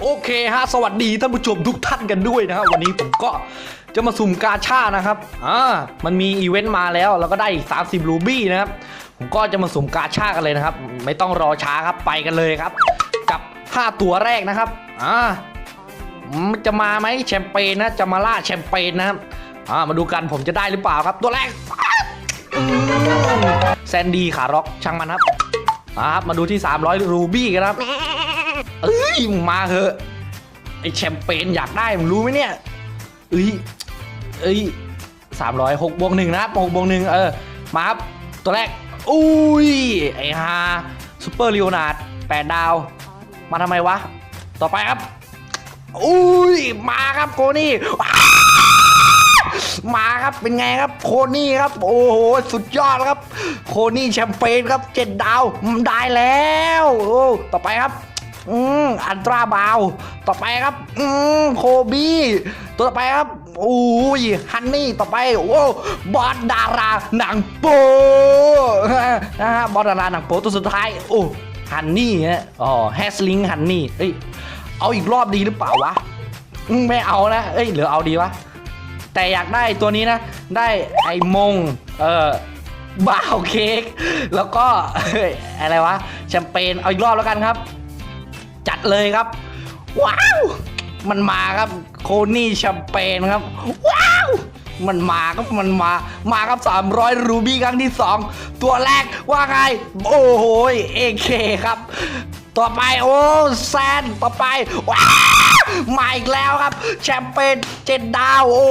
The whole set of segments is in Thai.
โอเคฮะสวัสดีท่านผู้ชมทุกท่านกันด้วยนะครับวันนี้ผมก็จะมาสุ่มกาชานะครับอ่ามันมีอีเวนต์มาแล้วแล้วก็ได้อีก 30 รูบี้นะครับผมก็จะมาสุ่มกาชากันเลยนะครับ ไม่ต้องรอช้าครับไปกันเลยครับ กับ 5 ตัวแรกนะครับอ่าจะมาไหมแชมเปญนะจะมาล่าแชมเปญนะครับอ่ามาดูกันผมจะได้หรือเปล่าครับ ตัวแรกแซนดี้ขาร็อกช่างมันครับอ่าครับมาดูที่ 300 รูบี้กันครับ เอ้ยมึงมาเถอะไอแชมเปญอยากได้มึงรู้ไหมเนี่ยเอ้ยเอ้ยสามร้อยหกบวกหนึ่งนะครับหกบวกหนึ่งเออมาครับตัวแรกอุ้ยไอฮาซูเปอร์ลีโอนาร์ดแปดดาว มาทำไมวะ ต่อไปครับ อุ้ยมาครับโคนี่มาครับเป็นไงครับโคนี่ครับ โอ้โหสุดยอดครับ โคนี่แชมเปญครับเจ็ดดาวได้แล้ว โอ้ต่อไปครับ อืมอันตราบาว ต่อไปครับ อืมโคบี้ ตัวต่อไปครับโอ้ยฮันนี่ต่อไปโอ้บอสดาราหนังโปนะฮะบอสดาราหนังโปตัวสุดท้ายโอ้ฮันนี่ฮะอ๋อแฮสลิงฮันนี่เอ้ยเอาอีกรอบดีหรือเปล่าวะไม่เอานะเอ้ยหรือเอาดีวะแต่อยากได้ตัวนี้นะ ได้ไอมงเออบาวเค้กแล้วก็อะไรวะแชมเปญเอาอีกรอบแล้วกันครับ เลยครับ ว้าว มันมาครับโคนี่แชมเปญครับ ว้าว มันมาครับมันมา มาครับ 300 รูบี้ครั้งที่ 2 ตัวแรกว่าไง โอ้โหเอเคครับ ต่อไปโอ้แซนต่อไป ว้าวมาอีกแล้วครับ แชมเปญเจ็ดดาว โอ้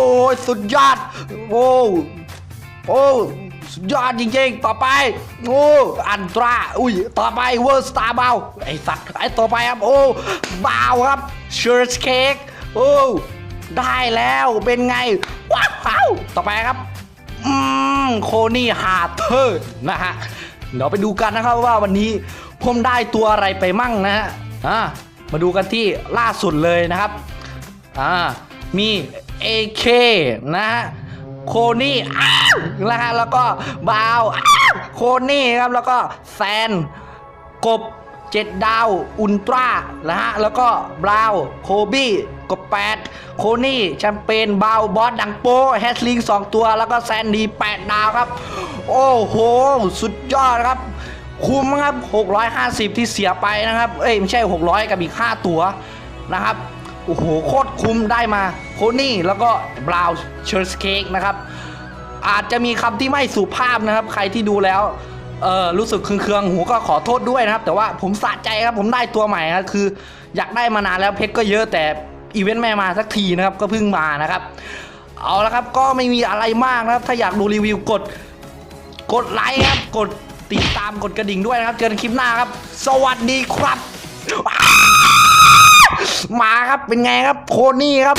สุดยอด โอ้โอ้ สุดยอดจริงๆ ต่อไป โอ้อันตรา อุ้ย ต่อไปเวอร์สตาร์บาวไอสัตว์ไอต่อไปครับ โอ้บาวครับเชิร์ชเค้กโอ้ได้แล้วเป็นไง ว้าวต่อไปครับ อืม โคนี่ฮาเทอร์นะฮะ เดี๋ยวไปดูกันนะครับว่าวันนี้ผมได้ตัวอะไรไปมั่งนะฮะอ่ามาดูกันที่ล่าสุดเลยนะครับ อ่า มี AK นะฮะ โคนี่อ้วนะฮะแล้วก็บาวอ้าวโคนี่ครับแล้วก็แซนกบเจ็ดดาวอุลตร้านะฮะแล้วก็บราวโคบี้กบแปดโคนี่แชมเปญบาวบอสดังโป้แฮสลิงสองตัวแล้วก็แซนดีแปดดาวครับ โอ้โห สุดยอดครับ คุ้มครับ 650 ที่เสียไปนะครับ เอ้ย ไม่ใช่ 600 กับอีก 5 ตัวนะครับ โอ้โหโคตรคุ้มได้มาโคนี่แล้วก็บราวน์เชิร์สเค้กนะครับ อาจจะมีคำที่ไม่สุภาพนะครับ ใครที่ดูแล้วเออรู้สึกเคืองๆหูก็ขอโทษด้วยนะครับ แต่ว่าผมสะใจครับผมได้ตัวใหม่ครับคือ อยากได้มานานแล้วเพชรก็เยอะแต่อีเวนต์ไม่มาสักทีนะครับก็เพิ่งมานะครับ เอาละครับก็ไม่มีอะไรมากนะครับ ถ้าอยากดูรีวิวกด กดไลค์ครับ กดติดตามกดกระดิ่งด้วยนะครับ เจอกันคลิปหน้าครับ สวัสดีครับ มาครับเป็นไงครับโคนี่ครับ